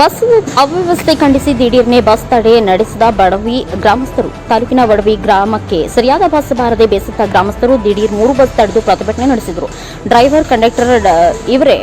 Bus ಅವ್ಯವಸ್ಥೆ ಖಂಡಿಸಿ ದಿಢೀರ್ನೆ bus ತಡೆ ನಡೆಸಿದ ಬಡವಿ ಗ್ರಾಮಸ್ಥರು. ತಾಲೂಕಿನ ಬಡವಿ ಗ್ರಾಮಕ್ಕೆ ಸರಿಯಾದ ಬಸ್ ಬಾರದೆ ಬೇಸತ್ತ ಗ್ರಾಮಸ್ಥರು ದಿಢೀರ್ ಮೂರು ಬಸ್ ತಡೆದು ಪ್ರತಿಭಟನೆ ನಡೆಸಿದರು. ಡ್ರೈವರ್, ಕಂಡಕ್ಟರ್ ಇವರೇ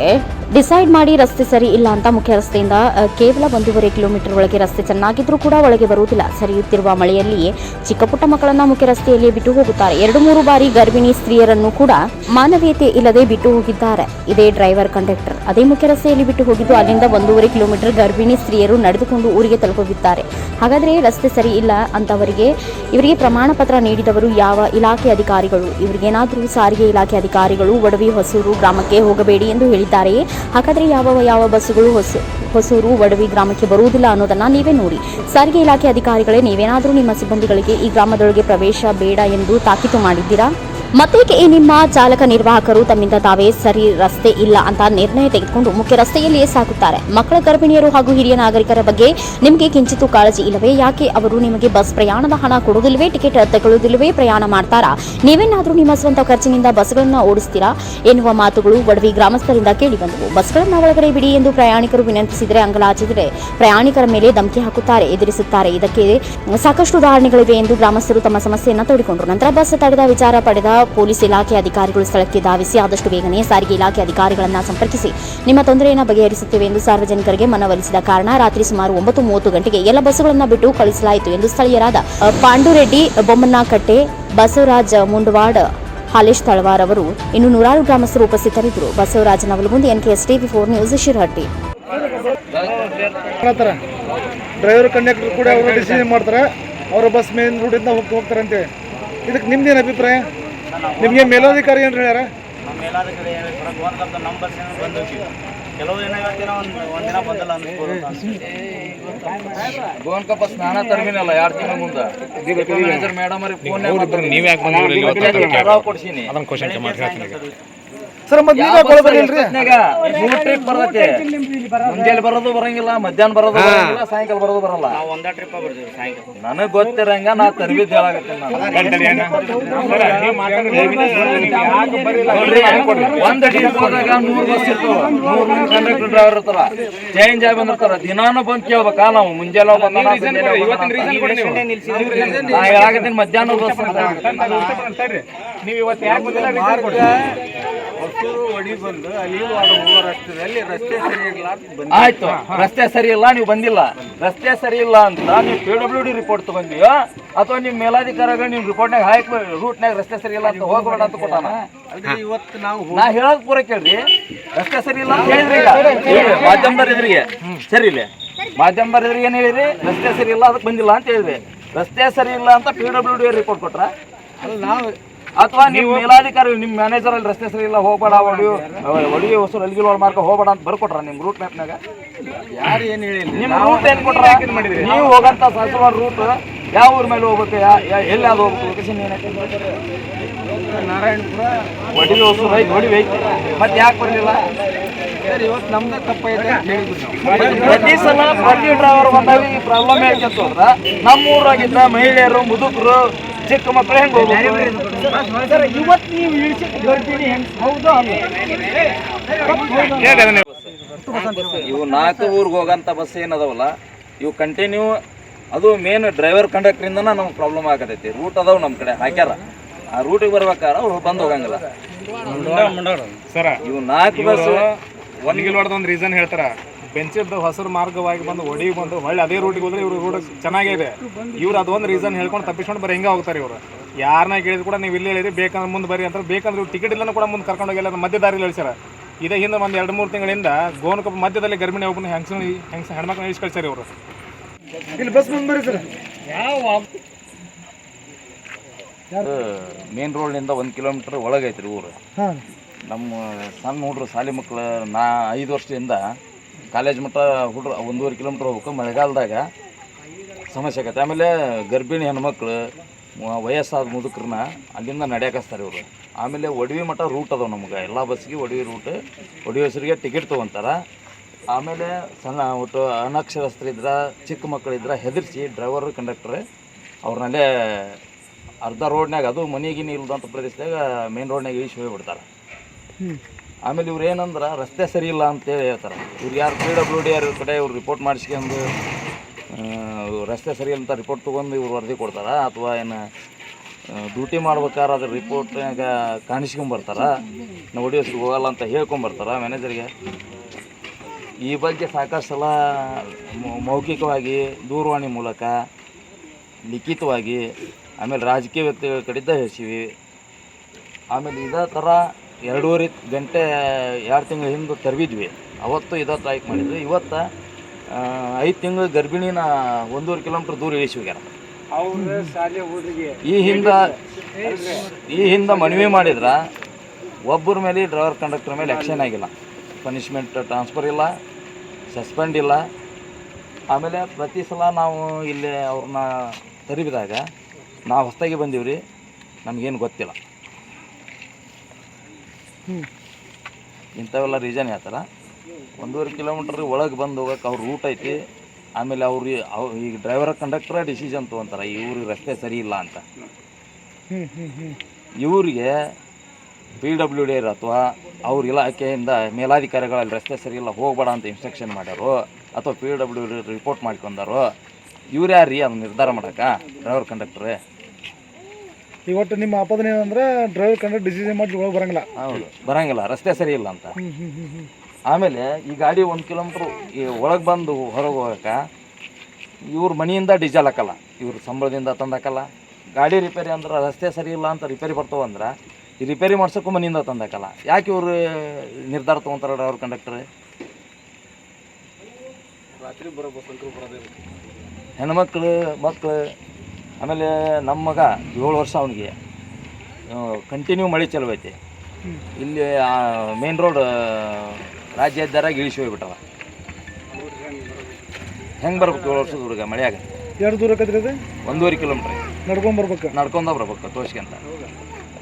ಡಿಸೈಡ್ ಮಾಡಿ ರಸ್ತೆ ಸರಿ ಇಲ್ಲ ಅಂತ ಮುಖ್ಯ ರಸ್ತೆಯಿಂದ ಕೇವಲ ಒಂದೂವರೆ ಕಿಲೋಮೀಟರ್ ಒಳಗೆ ರಸ್ತೆ ಚೆನ್ನಾಗಿದ್ರೂ ಕೂಡ ಒಳಗೆ ಬರುವುದಿಲ್ಲ. ಸರಿಯುತ್ತಿರುವ ಮಳೆಯಲ್ಲಿಯೇ ಚಿಕ್ಕ ಪುಟ್ಟ ಮಕ್ಕಳನ್ನ ಮುಖ್ಯ ರಸ್ತೆಯಲ್ಲಿ ಬಿಟ್ಟು ಹೋಗುತ್ತಾರೆ. ಎರಡು ಮೂರು ಬಾರಿ ಗರ್ಭಿಣಿ ಸ್ತ್ರೀಯರನ್ನು ಕೂಡ ಮಾನವೀಯತೆ ಇಲ್ಲದೆ ಬಿಟ್ಟು ಹೋಗಿದ್ದಾರೆ. ಇದೇ ಡ್ರೈವರ್ ಕಂಡಕ್ಟರ್. ಅದೇ ಮುಖ್ಯ ರಸ್ತೆಯಲ್ಲಿ ಬಿಟ್ಟು ಹೋಗಿದ್ದು ಅಲ್ಲಿಂದ ಒಂದೂವರೆ ಕಿಲೋಮೀಟರ್ ಗರ್ಭಿಣಿ ಸ್ತ್ರೀಯರು ನಡೆದುಕೊಂಡು ಊರಿಗೆ ತಲುಪುತ್ತಾರೆ. ಹಾಗಾದ್ರೆ ರಸ್ತೆ ಸರಿ ಇಲ್ಲ ಅಂತವರಿಗೆ, ಇವರಿಗೆ ಪ್ರಮಾಣ ಪತ್ರ ನೀಡಿದವರು ಯಾವ ಇಲಾಖೆ ಅಧಿಕಾರಿಗಳು? ಇವರಿಗೇನಾದರೂ ಸಾರಿಗೆ ಇಲಾಖೆ ಅಧಿಕಾರಿಗಳು, ಒಡವಿ ಹೊಸೂರು ಗ್ರಾಮಕ್ಕೆ ಹೋಗಬೇಡಿ ಎಂದು ಹೇಳಿದ್ದಾರೆಯೇ? ಹಾಗಾದ್ರೆ ಯಾವ ಯಾವ ಬಸ್ಸುಗಳು ಹೊಸ ಹೊಸೂರು ಒಡವಿ ಗ್ರಾಮಕ್ಕೆ ಬರುವುದಿಲ್ಲ ಅನ್ನೋದನ್ನ ನೀವೇ ನೋಡಿ. ಸಾರಿಗೆ ಇಲಾಖೆ ಅಧಿಕಾರಿಗಳೇ ನೀವೇನಾದರೂ ನಿಮ್ಮ ಸಿಬ್ಬಂದಿಗಳಿಗೆ ಈ ಗ್ರಾಮದೊಳಗೆ ಪ್ರವೇಶ ಬೇಡ ಎಂದು ತಾಕೀತು ಮಾಡಿದ್ದೀರಾ? ಮತ್ತೇಕೆ ಈ ನಿಮ್ಮ ಚಾಲಕ ನಿರ್ವಾಹಕರು ತಮ್ಮಿಂದ ತಾವೇ ಸರಿ ರಸ್ತೆ ಇಲ್ಲ ಅಂತ ನಿರ್ಣಯ ತೆಗೆದುಕೊಂಡು ಮುಖ್ಯ ರಸ್ತೆಯಲ್ಲಿಯೇ ಸಾಗುತ್ತಾರೆ. ಮಕ್ಕಳ ಗರ್ಭಿಣಿಯರು ಹಾಗೂ ಹಿರಿಯ ನಾಗರಿಕರ ಬಗ್ಗೆ ನಿಮಗೆ ಕಿಂಚಿತ್ತು ಕಾಳಜಿ ಇಲ್ಲವೇ? ಯಾಕೆ ಅವರು ನಿಮಗೆ ಬಸ್ ಪ್ರಯಾಣದ ಹಣ ಕೊಡುವುದಿಲ್ಲವೇ? ಟಿಕೆಟ್ ತಗೊಳ್ಳುವುದಿಲ್ಲವೇ ಪ್ರಯಾಣ ಮಾಡ್ತಾರಾ? ನೀವೇನಾದರೂ ನಿಮ್ಮ ಸ್ವಂತ ಖರ್ಚಿನಿಂದ ಬಸ್ಗಳನ್ನು ಓಡಿಸ್ತೀರಾ? ಎನ್ನುವ ಮಾತುಗಳು ಒಡವಿ ಗ್ರಾಮಸ್ಥರಿಂದ ಕೇಳಿಬಂದವು ಬಸ್ಗಳನ್ನು ಒಳಗಡೆ ಬಿಡಿ ಎಂದು ಪ್ರಯಾಣಿಕರು ವಿನಂತಿಸಿದರೆ ಅಂಗಲಾಚಿದರೆ ಪ್ರಯಾಣಿಕರ ಮೇಲೆ ಧಮಕಿ ಹಾಕುತ್ತಾರೆ, ಎದುರಿಸುತ್ತಾರೆ. ಇದಕ್ಕೆ ಸಾಕಷ್ಟು ಉದಾಹರಣೆಗಳಿವೆ ಎಂದು ಗ್ರಾಮಸ್ಥರು ತಮ್ಮ ಸಮಸ್ಯೆಯನ್ನು ತೋಡಿಕೊಂಡರು. ನಂತರ ಬಸ್ ತಡೆದ ವಿಚಾರ ಪಡೆದ ಪೊಲೀಸ್ ಇಲಾಖೆ ಅಧಿಕಾರಿಗಳು ಸ್ಥಳಕ್ಕೆ ಧಾವಿಸಿ ಆದಷ್ಟು ಬೇಗನೆ ಸಾರಿಗೆ ಇಲಾಖೆ ಅಧಿಕಾರಿಗಳನ್ನು ಸಂಪರ್ಕಿಸಿ. ನಿಮ್ಮ ತೊಂದರೆಯನ್ನು ಬಗೆಹರಿಸುತ್ತೇವೆ ಎಂದು ಸಾರ್ವಜನಿಕರಿಗೆ ಮನವೊಲಿಸಿದ ಕಾರಣ ರಾತ್ರಿ ಸುಮಾರು ಒಂಬತ್ತು ಮೂವತ್ತು ಗಂಟೆಗೆ ಎಲ್ಲ ಬಸ್ಸುಗಳನ್ನು ಬಿಟ್ಟು ಕಳಿಸಲಾಯಿತು ಎಂದು ಸ್ಥಳೀಯರಾದ ಪಾಂಡುರೆಡ್ಡಿ ಬೊಮ್ಮನಕಟ್ಟೆ, ಬಸವರಾಜ್ ಮುಂಡವಾಡ್, ಹಾಲೇಶ್ ತಳವಾರ್ ಅವರು ಇನ್ನು ನೂರಾರು ಗ್ರಾಮಸ್ಥರು ಉಪಸ್ಥಿತರಿದ್ದರು. Basavaraj Navalagundi NKS TV four news, Shirahatti. Driver, conductor ಕೂಡ ಅವರು ಡಿಸಿಷನ್ ಮಾಡ್ತಾರೆ. ಅವರ ಬಸ್ ಮೇನ್ ರೂಟಿಂದ ಹೋಗ್ತಾರಂತೆ. ಇದಕ್ಕೆ ನಿಮ್ದೇನು ಅಭಿಪ್ರಾಯ? ನಿಮಗೆ ಮೇಲಾಧಿಕಾರಿ ಏನು ಹೇಳ್ಯಾರ ನಮ್ಮ ಮೇಲಾಧಿಕಾರಿ ನಮ್ಮ ಬಸ್ ಬಂದು ಕೆಲವು ಏನಾಗತ್ತಿನ ಒಂದು ಒಂದಿನ ಬಂದಲ್ಲ ಗೋನ್ಕಪ್ಪ ಸ್ನಾನ ಟರ್ಮಿನಲ್ ಎರಡು ತಿಂಗಳ ಮುಂದೆ. ಮ್ಯಾನೇಜರ್ ಮೇಡಮ್ ಅವ್ರಿಗೆ ಫೋನ್ ಕೊಡ್ಸೀನಿ. ಅದನ್ನ ಕ್ವಶನ್ ಸರ್ ಮತ್ತೆ ನೀವೇ ಕೊಳ್ಬೇಕಿಲ್ರಿ ಮೂರ್ ಟ್ರಿಪ್ ಬರ್ತೈತಿ ಮುಂಜಾನೆ ಬರೋದು ಬರಂಗಿಲ್ಲ ಮಧ್ಯಾಹ್ನ ಬರೋದು ಬರಂಗಿಲ್ಲ ಸಾಯಂಕಾಲ ಬರೋದು ಬರಲ್ಲ ನಾವು ಒಂದ ಟ್ರಿಪ್ ಬರ್ತೀವಿ ಸಾಯಂಕಾಲ ನನಗ್ ಗೊತ್ತಿರಂಗ ನಾ ತರಬೇತಿ ಒಂದ್ ಟ್ರಿಪ್ ಹೋದಾಗ ನೂರ್ ಬಸ್ ಇರ್ತಾವ ನೂರ್ ಮಂದಿ ಕಂಡಕ್ಟರ್ ಡ್ರೈವರ್ ಇರ್ತಾರ ಚೇಂಜ್ ಆಗಿ ಬಂದಿರ್ತಾರ ದಿನಾನು ಬಂದ್ ಕೇಳ್ಬೇಕಾ ನಾವು ಮುಂಜಾನೆ ಬಂದ ನಾ ಹೇಳಾಗತ್ತೀನಿ ಮಧ್ಯಾಹ್ನ ಬಸ್ ಅಂತ ನೀವು ಇವತ್ತು ಯಾಕೆ ಆಯ್ತು ರಸ್ತೆ ಸರಿ ಇಲ್ಲ ನೀವು ಬಂದಿಲ್ಲ. ರಸ್ತೆ ಸರಿ ಇಲ್ಲ ಅಂತ ನೀವು ಪಿ ಡಬ್ಲ್ಯೂ ಡಿ ರಿಪೋರ್ಟ್ ತಗೊಂಡಿಯೋ ಅಥವಾ ನಿಮ್ಮ ಮೇಲಾಧಿಕಾರಿಗಳು ನಿಮ್ಮ ರಿಪೋರ್ಟ್ನಾಗ ಹಾಕಿ ರೂಟ್ನಾಗ ರಸ್ತೆ ಸರಿ ಇಲ್ಲ ಅಂತ ಹೋಗಬೇಡ ಅಂತ ಕೊಟ್ಟಾನ? ಇವತ್ತು ನಾವು ನಾ ಹೇಳೋದ್ ಪೂರ ಕೇಳ್ರಿ. ರಸ್ತೆ ಸರಿ ಇಲ್ಲ ಅಂತ ಹೇಳಿದ್ರಿ ಮಾಧ್ಯಮ ಹೇಳಿ, ಮಾಧ್ಯಮದವ್ರ ಎದುರಿಗೆ ಸರಿ ಇಲ್ಲ. ಮಾಧ್ಯಮದವ್ರ ಎದುರಿಗೆ ಏನು ಹೇಳಿರಿ ರಸ್ತೆ ಸರಿ ಇಲ್ಲ ಅದಕ್ಕೆ ಬಂದಿಲ್ಲ ಅಂತ ಹೇಳಿದ್ರಿ. ರಸ್ತೆ ಸರಿ ಇಲ್ಲ ಅಂತ ಪಿ ಡಬ್ಲ್ಯೂ ಡಿ ರಿಪೋರ್ಟ್ ಕೊಟ್ರ? ಅಲ್ಲ ನಾವು ಅಥವಾ ನೀವು ಮೇಲಾಧಿಕಾರಿ ನಿಮ್ಮ ಮ್ಯಾನೇಜರ್ ಅಲ್ಲಿ ರಸ್ತೆ ಸರಿ ಇಲ್ಲ ಹೋಗ್ಬೇಡ ಒಡಿಯು ಒಡಿಯೋ ಹೊಸರು ಅಲ್ಗಿಲ್ ಮಾರ್ಕ ಹೋಗ್ಬೇಡ ಅಂತ ಬರ್ಕೊಟ್ರ ನಿಮ್ಮ ರೂಟ್ ಮ್ಯಾಪ್ನಾಗ ಯಾರು ಏನು ಹೇಳಿಲ್ಲ? ನಿಮ್ಮ ರೂಟ್ ಏನ್ ಕೊಟ್ರ? ನೀವು ಹೋಗಂತ ಸರಸವಾದ ರೂಟ್ ಯಾವ ಊರ್ ಮೇಲೆ ಹೋಗ್ಬೇಕು? ಎಲ್ಲಿ ಅದು ಹೋಗ್ಬೇಕು? ಲೊಕೇಶನ್ ಏನೈತೆ ನಾರಾಯಣಪುರ. ಒಡಿವಿ ಹೊಸೂರು ಐತಿ ಒಡಿವಿ ಐತಿ. ಮತ್ತೆ ಯಾಕೆ ಬರಲಿಲ್ಲ? ಸರ್ ಇವತ್ತು ನಮ್ದು ತಪ್ಪೈತೆ ಅಂತ ಪ್ರತಿ ಸಲ ಪ್ರತಿ ಡ್ರೈವರ್ ಬಂದಾಗ ಈ ಪ್ರಾಬ್ಲಮ್ ಯಾಕೆ ಹೋದ್ರ ನಮ್ಮ ಊರಾಗಿದ್ದ ಮಹಿಳೆಯರು ಮುದುಕರು ಚಿಕ್ಕ ಮಕ್ಕಳು ಹೆಂಗ್ ಹೋಗ್ಬೇಕು? ಸರ್ ಇವತ್ತು ನೀವು ಇಳಿಸಿ ಗರ್ಭಿಣಿ ಹೆಂಗ್? ಹೌದು? ಇವು ನಾಲ್ಕು ಊರಿಗೆ ಹೋಗಂತ ಬಸ್ ಏನದವಲ್ಲ ಇವು ಕಂಟಿನ್ಯೂ ಅದು ಮೇನ್ ಡ್ರೈವರ್ ಕಂಡಕ್ಟ್ರಿಂದನ ನಮ್ಗೆ ಪ್ರಾಬ್ಲಮ್ ಆಗತೈತಿ. ರೂಟ್ ಅದಾವ ನಮ್ಮ ಕಡೆ ಹಾಕ್ಯಾರ. ಆ ರೂಟಿಗೆ ಬರ್ಬೇಕಾರ ಅವ್ರು ಬಂದು ಹೋಗಂಗಿಲ್ಲ. ಸರ ಇವು ನಾಲ್ಕು ಬಸ್ ಒಂದ್ ಕಿಲೋ ಒಂದು ರೀಸನ್ ಹೇಳ್ತಾರ. ಬೆಂಚಿದ್ದು ಹಸಿರು ಮಾರ್ಗವಾಗಿ ಬಂದು ಒಡಿ ಬಂದು ಹೊಳ್ಳಿ ಅದೇ ರೂಟಿಗೆ ಹೋದ್ರೆ ಇವ್ರ ರೂಟ್ ಚೆನ್ನಾಗೇ ಇದೆ ಇವ್ರು ಅದೊಂದು ರೀಸನ್ ಹೇಳ್ಕೊಂಡು ತಪ್ಪಿಸ್ಕೊಂಡು ಬರೀ ಹಿಂಗೆ ಹೋಗ್ತಾರೆ ಇವರು. ಯಾರನ್ನ ಕೇಳಿದ್ರು ಕೂಡ ನೀವು ಇಲ್ಲಿ ಹೇಳಿದ್ರಿ ಬೇಕಂದ್ರೆ ಮುಂದೆ ಬರಿ ಅಂತ ಬೇಕಂದ್ರೆ ಇವ್ರು ಟಿಕೆಟ್ ಇಲ್ಲನೂ ಕೂಡ ಮುಂದೆ ಕರ್ಕೊಂಡು ಹೋಗಿಲ್ಲ ಮಧ್ಯ ದಾರಿಲಿ ಇಳಿಸ್ಯಾರ. ಇದೇ ಹಿಂದೆ ಒಂದು ಎರಡು ಮೂರು ತಿಂಗಳಿಂದ ಗೋನಕಪ್ಪ ಮಧ್ಯದಲ್ಲಿ ಗರ್ಭಿಣಿ ಒಬ್ಬನ ಹೆಂಗ್ಸ ಹೆಂಗ್ಸ ಹೆಣ್ಮಕ್ಳನ್ನ ಇಳಿಸಿ ಕಳಿಸ್ಯಾರ ಇವರು. ಇಲ್ಲಿ ಬಸ್ ಮುಂದೆ ಸರ್ ಮೇನ್ ರೋಡ್ನಿಂದ ಒಂದು ಕಿಲೋಮೀಟರ್ ಒಳಗೈತ್ರಿ ಊರು. ಹಾಂ. ನಮ್ಮ ಸಣ್ಣ ಹುಡ್ರು ಶಾಲೆ ಮಕ್ಕಳು ನಾ ಐದು ವರ್ಷದಿಂದ ಕಾಲೇಜ್ ಮಟ್ಟ ಹುಡ್ರ ಒಂದೂವರೆ ಕಿಲೋಮೀಟ್ರ್ ಹೋಗ್ಬೇಕು ಮಳೆಗಾಲದಾಗ. ಸಮಸ್ಯೆ ಆಗತ್ತೆ. ಆಮೇಲೆ ಗರ್ಭಿಣಿ ಹೆಣ್ಮಕ್ಳು ವಯಸ್ಸಾದ ಮುದುಕ್ರನ್ನ ಅಲ್ಲಿಂದ ನಡೆಯಕಸ್ತಾರೆ ಇವರು. ಆಮೇಲೆ ಒಡವಿ ಮಠ ರೂಟ್ ಅದಾವೆ ನಮ್ಗೆ. ಎಲ್ಲ ಬಸ್ಸಿಗೆ ಒಡವಿ ರೂಟ್ ಒಡವಿ ಹೆಸರಿಗೆ ಟಿಕೆಟ್ ತೊಗೊಂತಾರೆ. ಆಮೇಲೆ ಸಣ್ಣ ಒಟ್ಟು ಅನಕ್ಷರಸ್ಥರಿದ್ರೆ ಚಿಕ್ಕ ಮಕ್ಕಳಿದ್ರೆ ಹೆದರಿಸಿ ಡ್ರೈವರು ಕಂಡಕ್ಟರ್ ಅವ್ರನ್ನಲ್ಲೇ ಅರ್ಧ ರೋಡ್ನಾಗ ಅದು ಮನೆಗಿನ ಇಲ್ದಂಥ ಪ್ರದೇಶದಾಗ ಮೇನ್ ರೋಡ್ನಾಗ ಇಳಿಸಿ ಹೋಗ್ಬಿಡ್ತಾರೆ. ಆಮೇಲೆ ಇವ್ರು ಏನಂದ್ರೆ, ರಸ್ತೆ ಸರಿ ಇಲ್ಲ ಅಂತೇಳಿ ಹೇಳ್ತಾರೆ. ಇವ್ರು ಯಾರು ಪಿ ಡಬ್ಲ್ಯೂ ಡಿ ಆರ್ ಕಡೆ ಇವ್ರು ರಿಪೋರ್ಟ್ ಮಾಡಿಸ್ಕೊಂಡು ರಸ್ತೆ ಸರಿ ಇಲ್ಲ ಅಂತ ರಿಪೋರ್ಟ್ ತೊಗೊಂಡು ಇವ್ರು ವರದಿ ಕೊಡ್ತಾರೆ ಅಥವಾ ಏನು ಡ್ಯೂಟಿ ಮಾಡ್ಬೇಕಾದ್ರೆ ಅದ್ರ ರಿಪೋರ್ಟ್ನಾಗ ಕಾಣಿಸ್ಕೊಂಬರ್ತಾರ ನಾವು ಹೊಡಿಯೋಸ್ಗೆ ಹೋಗಲ್ಲ ಅಂತ ಹೇಳ್ಕೊಂಬರ್ತಾರ ಮ್ಯಾನೇಜರ್ಗೆ ಈ ಬಗ್ಗೆ ಸಾಕಷ್ಟು ಸಲ ಮೌಖಿಕವಾಗಿ, ದೂರವಾಣಿ ಮೂಲಕ, ಲಿಖಿತವಾಗಿ, ಆಮೇಲೆ ರಾಜಕೀಯ ವ್ಯಕ್ತಿಗಳ ಕಡೆಯಿಂದ ಹೇಳ್ತೀವಿ ಆಮೇಲೆ ಇದೇ ಥರ ಎರಡೂವರೆ ಗಂಟೆ ಎರಡು ತಿಂಗಳ ಹಿಂದೆ ತರಬಿದ್ವಿ ಅವತ್ತು ಇದೇ ಟ್ರೈಕ್ ಮಾಡಿದ್ವಿ. ಇವತ್ತು ಐದು ತಿಂಗಳು ಗರ್ಭಿಣಿನ ಒಂದೂವರೆ ಕಿಲೋಮೀಟ್ರ್ ದೂರ ಇಳಿಸಿವ್ಯಾರ ಈ ಹಿಂದೆ ಈ ಹಿಂದೆ ಮನವಿ ಮಾಡಿದ್ರೆ ಒಬ್ಬರ ಮೇಲೆ ಡ್ರೈವರ್ ಕಂಡಕ್ಟರ್ ಮೇಲೆ ಆ್ಯಕ್ಷನ್ ಆಗಿಲ್ಲ. ಪನಿಷ್ಮೆಂಟ್ ಟ್ರಾನ್ಸ್ಫರ್ ಇಲ್ಲ ಸಸ್ಪೆಂಡ್ ಇಲ್ಲ. ಆಮೇಲೆ ಪ್ರತಿ ಸಲ ನಾವು ಇಲ್ಲಿ ಅವ್ರನ್ನ ತರಿಬಿದಾಗ ನಾವು ಹೊಸ್ದಾಗಿ ಬಂದೀವಿ ರೀ ನಮಗೇನು ಗೊತ್ತಿಲ್ಲ. ಇಂಥವೆಲ್ಲ ರೀಸನ್ ಹೇಳ್ತಾರೆ. ಒಂದೂವರೆ ಕಿಲೋಮೀಟ್ರ್ ಒಳಗೆ ಬಂದು ಹೋಗಕ್ಕೆ ಅವ್ರ ರೂಟ್ ಐತಿ. ಆಮೇಲೆ ಅವ್ರು ಅವ್ ಈಗ ಡ್ರೈವರ್ ಕಂಡಕ್ಟ್ರ ಡಿಸಿಷನ್ ತೊಗೊಂತಾರೆ ಇವ್ರಿಗೆ ರಸ್ತೆ ಸರಿ ಇಲ್ಲ ಅಂತ. ಇವರಿಗೆ ಪಿ ಡಬ್ಲ್ಯೂ ಡಿ ಅಥವಾ ಅವ್ರ ಇಲಾಖೆಯಿಂದ ಮೇಲಾಧಿಕಾರಿಗಳಲ್ಲಿ ರಸ್ತೆ ಸರಿ ಇಲ್ಲ, ಹೋಗ್ಬೇಡ ಅಂತ ಇನ್ಸ್ಟ್ರಕ್ಷನ್ ಮಾಡ್ಯಾರೋ, ಅಥವಾ ಪಿ ಡಬ್ಲ್ಯೂ ಡಿ ರಿಪೋರ್ಟ್ ಮಾಡ್ಕೊಂಡಾರೋ, ಇವ್ರು ಯಾರು ರೀ ಅದನ್ನ ನಿರ್ಧಾರ ಮಾಡಕ್ಕೆ ಡ್ರೈವರ್ ಕಂಡಕ್ಟ್ರೆ ಇವತ್ತು ನಿಮ್ಮ ಆಪಾದನೆ ಏನಂದ್ರೆ ಡ್ರೈವರ್ ಕಂಡ್ರೆ ಡಿಸಿಷನ್ ಮಾಡಿ ಒಳಗೆ ಬರಂಗಿಲ್ಲ. ಹೌದು. ಬರಂಗಿಲ್ಲ. ರಸ್ತೆ ಸರಿ ಇಲ್ಲ ಅಂತ. ಆಮೇಲೆ ಈ ಗಾಡಿ ಒಂದು ಕಿಲೋಮೀಟ್ರ್ ಈ ಒಳಗೆ ಬಂದು ಹೊರಗೆ ಹೋಗಕ್ಕೆ ಇವ್ರ ಮನೆಯಿಂದ ಡೀಸೆಲ್ ಹಾಕಲ್ಲ. ಇವ್ರ ಸಂಬಳದಿಂದ ತಂದು ಹಾಕಲ್ಲ. ಗಾಡಿ ರಿಪೇರಿ ಅಂದ್ರೆ ರಸ್ತೆ ಸರಿ ಇಲ್ಲ ಅಂತ ರಿಪೇರಿ ಬರ್ತಾವ ಅಂದ್ರೆ ಈ ರಿಪೇರಿ ಮಾಡ್ಸೋಕ್ಕೂ ಮನೆಯಿಂದ ತಂದು ಹಾಕಲ್ಲ. ಯಾಕೆ ಇವರು ನಿರ್ಧಾರ ತೊಗೊಂತಾರೆ ಡ್ರೈವರ್ ಕಂಡಕ್ಟರ್ ಹೆಣ್ಮಕ್ಳು ಮಕ್ಕಳು ಆಮೇಲೆ ನಮ್ಮ ಮಗ ಏಳು ವರ್ಷ ಅವನಿಗೆ. ಕಂಟಿನ್ಯೂ ಮಳೆ ಚಲೋ ಐತಿ. ಇಲ್ಲಿ ಮೇನ್ ರೋಡ್ ರಾಜ್ಯ ಹೆದ್ದಾರಾಗ ಇಳಿಸಿ ಹೋಗ್ಬಿಟ್ಟವ. ಹೆಂಗೆ ಬರ್ಬೇಕು ಏಳು ವರ್ಷದ ಹುಡುಗ ಮಳೆಯಾಗ? ಎರಡು ದೂರ ಒಂದೂವರೆ ಕಿಲೋಮೀಟ್ರ್ ನಡ್ಕೊಂಡ್ ಬರ್ಬೇಕು. ನಡ್ಕೊಂಡ ಬರ್ಬೇಕು ತೋರ್ಸ್ಕೊಂತ.